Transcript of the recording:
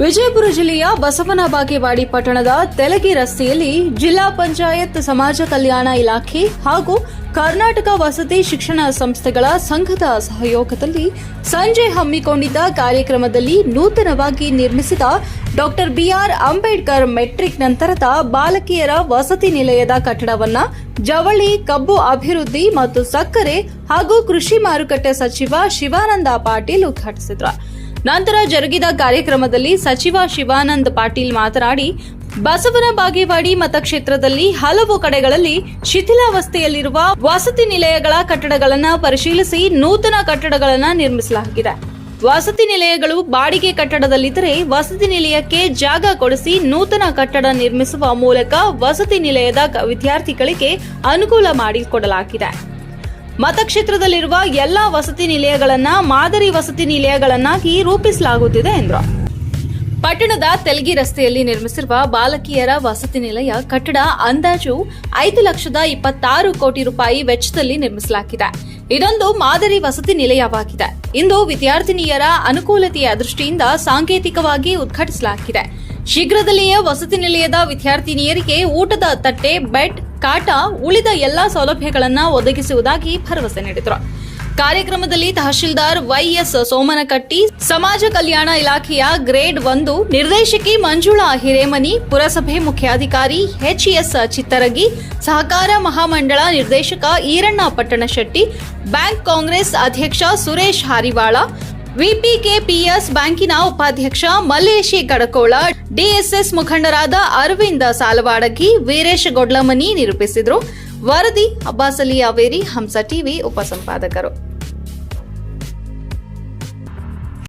ವಿಜಯಪುರ ಜಿಲ್ಲೆಯ ಬಸವನ ಬಾಗೇವಾಡಿ ಪಟ್ಟಣದ ತೆಲಗಿ ರಸ್ತೆಯಲ್ಲಿ ಜಿಲ್ಲಾ ಪಂಚಾಯತ್ ಸಮಾಜ ಕಲ್ಯಾಣ ಇಲಾಖೆ ಹಾಗೂ ಕರ್ನಾಟಕ ವಸತಿ ಶಿಕ್ಷಣ ಸಂಸ್ಥೆಗಳ ಸಂಘದ ಸಹಯೋಗದಲ್ಲಿ ಸಂಜೆ ಹಮ್ಮಿಕೊಂಡಿದ್ದ ಕಾರ್ಯಕ್ರಮದಲ್ಲಿ ನೂತನವಾಗಿ ನಿರ್ಮಿಸಿದ ಡಾಕ್ಟರ್ ಬಿಆರ್ ಅಂಬೇಡ್ಕರ್ ಮೆಟ್ರಿಕ್ ನಂತರದ ಬಾಲಕಿಯರ ವಸತಿ ನಿಲಯದ ಕಟ್ಟಡವನ್ನು ಜವಳಿ, ಕಬ್ಬು ಅಭಿವೃದ್ಧಿ ಮತ್ತು ಸಕ್ಕರೆ ಹಾಗೂ ಕೃಷಿ ಮಾರುಕಟ್ಟೆ ಸಚಿವ ಶಿವಾನಂದ ಪಾಟೀಲ್ ಉದ್ಘಾಟಿಸಿದರು. ನಂತರ ಜರುಗಿದ ಕಾರ್ಯಕ್ರಮದಲ್ಲಿ ಸಚಿವ ಶಿವಾನಂದ ಪಾಟೀಲ್ ಮಾತನಾಡಿ, ಬಸವನ ಬಾಗೇವಾಡಿ ಮತಕ್ಷೇತ್ರದಲ್ಲಿ ಹಲವು ಕಡೆಗಳಲ್ಲಿ ಶಿಥಿಲಾವಸ್ಥೆಯಲ್ಲಿರುವ ವಸತಿ ನಿಲಯಗಳ ಕಟ್ಟಡಗಳನ್ನು ಪರಿಶೀಲಿಸಿ ನೂತನ ಕಟ್ಟಡಗಳನ್ನು ನಿರ್ಮಿಸಲಾಗಿದೆ. ವಸತಿ ನಿಲಯಗಳು ಬಾಡಿಗೆ ಕಟ್ಟಡದಲ್ಲಿದ್ದರೆ ವಸತಿ ನಿಲಯಕ್ಕೆ ಜಾಗ ಕೊಡಿಸಿ ನೂತನ ಕಟ್ಟಡ ನಿರ್ಮಿಸುವ ಮೂಲಕ ವಸತಿ ನಿಲಯದ ವಿದ್ಯಾರ್ಥಿಗಳಿಗೆ ಅನುಕೂಲ ಮಾಡಿಕೊಡಲಾಗಿದೆ. ಮತಕ್ಷೇತ್ರದಲ್ಲಿರುವ ಎಲ್ಲಾ ವಸತಿ ನಿಲಯಗಳನ್ನ, ಮಾದರಿ ವಸತಿ ನಿಲಯಗಳನ್ನಾಗಿ ರೂಪಿಸಲಾಗುತ್ತಿದೆ ಎಂದರು. ಪಟ್ಟಣದ ತೆಲಗಿ ರಸ್ತೆಯಲ್ಲಿ ನಿರ್ಮಿಸಿರುವ ಬಾಲಕಿಯರ ವಸತಿ ನಿಲಯ ಕಟ್ಟಡ ಅಂದಾಜು ಐದು ಲಕ್ಷದ ಇಪ್ಪತ್ತಾರು ಕೋಟಿ ರೂಪಾಯಿ ವೆಚ್ಚದಲ್ಲಿ ನಿರ್ಮಿಸಲಾಗಿದೆ. ಇದೊಂದು ಮಾದರಿ ವಸತಿ ನಿಲಯವಾಗಿದೆ. ಇಂದು ವಿದ್ಯಾರ್ಥಿನಿಯರ ಅನುಕೂಲತೆಯ ದೃಷ್ಟಿಯಿಂದ ಸಾಂಕೇತಿಕವಾಗಿ ಉದ್ಘಾಟಿಸಲಾಗಿದೆ. ಶೀಘ್ರದಲ್ಲಿಯೇ ವಸತಿ ನಿಲಯದ ವಿದ್ಯಾರ್ಥಿನಿಯರಿಗೆ ಊಟದ ತಟ್ಟೆ, ಬೆಡ್ ಕಾಟ ಉಳಿದ ಎಲ್ಲಾ ಸೌಲಭ್ಯಗಳನ್ನು ಒದಗಿಸುವುದಾಗಿ ಭರವಸೆ ನೀಡಿದರು. ಕಾರ್ಯಕ್ರಮದಲ್ಲಿ ತಹಶೀಲ್ದಾರ್ ವೈಎಸ್ ಸೋಮನಕಟ್ಟಿ, ಸಮಾಜ ಕಲ್ಯಾಣ ಇಲಾಖೆಯ ಗ್ರೇಡ್ ಒಂದು ನಿರ್ದೇಶಕಿ ಮಂಜುಳಾ ಹಿರೇಮನಿ, ಪುರಸಭೆ ಮುಖ್ಯಾಧಿಕಾರಿ ಎಚ್ಎಸ್ ಚಿತ್ತರಗಿ, ಸಹಕಾರ ಮಹಾಮಂಡಳ ನಿರ್ದೇಶಕ ಈರಣ್ಣ ಪಟ್ಟಣಶೆಟ್ಟಿ, ಬ್ಯಾಂಕ್ ಕಾಂಗ್ರೆಸ್ ಅಧ್ಯಕ್ಷ ಸುರೇಶ್ ಹಾರಿವಾಳ ವಿಪಿಕೆಪಿಎಸ್ ಬ್ಯಾಂಕಿನ ಉಪಾಧ್ಯಕ್ಷ ಮಲ್ಲೇಶಿ ಕಡಕೋಳ ಡಿಎಸ್ಎಸ್ ಮುಖಂಡರಾದ ಅರವಿಂದ ಸಾಲವಾಡಗಿ, ವೀರೇಶ್ ಗೊಡ್ಲಮನಿ ನಿರೂಪಿಸಿದರು. ವರದಿ ಅಬ್ಬಾಸಲಿ ಅವೇರಿ ಹಂಸ ಟಿವಿ ಉಪಸಂಪಾದಕರು.